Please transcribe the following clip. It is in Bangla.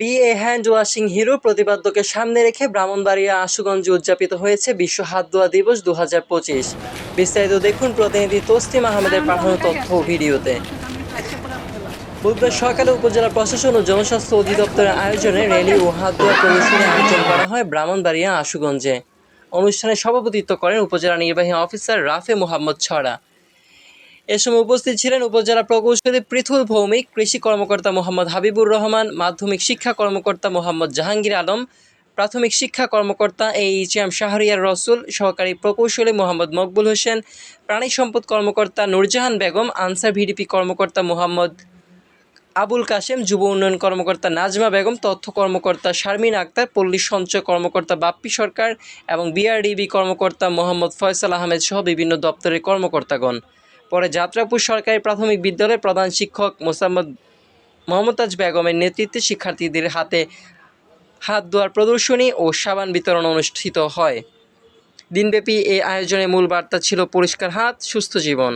Be a hand washing hero প্রতিপাদ্যকে সামনে রেখে ব্রাহ্মণবাড়িয়া আশুগঞ্জে উদযাপিত হয়েছে বিশ্ব হাত ধোয়া দিবস দুহাজার পঁচিশ। বিস্তারিত দেখুন প্রতিনিধি তসলিম আহমেদের পাঠানো তথ্য ভিডিওতে। বুধবার সকালে উপজেলা প্রশাসন ও জনস্বাস্থ্য অধিদপ্তরের আয়োজনে র্যালি ও হাত ধোয়া প্রদর্শনী আয়োজন করা হয় ব্রাহ্মণবাড়িয়া আশুগঞ্জে। অনুষ্ঠানে সভাপতিত্ব করেন উপজেলা নির্বাহী অফিসার রাফে মোহাম্মদ ছড়া। এ সময় উপস্থিত ছিলেন উপজেলা প্রকৌশলী পৃথুল ভৌমিক, কৃষি কর্মকর্তা মোহাম্মদ হাবিবুর রহমান, মাধ্যমিক শিক্ষা কর্মকর্তা মোহাম্মদ জাহাঙ্গীর আলম, প্রাথমিক শিক্ষা কর্মকর্তা এইচ এম শাহরিয়ার রসুল, সহকারী প্রকৌশলী মোহাম্মদ মকবুল হোসেন, প্রাণী সম্পদ কর্মকর্তা নুরজাহান বেগম, আনসার ভিডিপি কর্মকর্তা মোহাম্মদ আবুল কাশেম, যুব উন্নয়ন কর্মকর্তা নাজমা বেগম, তথ্য কর্মকর্তা শারমিন আক্তার, পল্লী সঞ্চয় কর্মকর্তা বাপ্পি সরকার এবং বিআরডিবি কর্মকর্তা মোহাম্মদ ফয়সাল আহমেদ সহ বিভিন্ন দপ্তরের কর্মকর্তাগণ। পরে যাত্রাপুর সরকারি প্রাথমিক বিদ্যালয়ের প্রধান শিক্ষক মোসাম্মদ মমতাজ বেগমের নেতৃত্বে শিক্ষার্থীদের হাতে হাত ধোয়ার প্রদর্শনী ও সাবান বিতরণ অনুষ্ঠিত হয়। দিনব্যাপী এই আয়োজনে মূল বার্তা ছিল পরিষ্কার হাত, সুস্থ জীবন।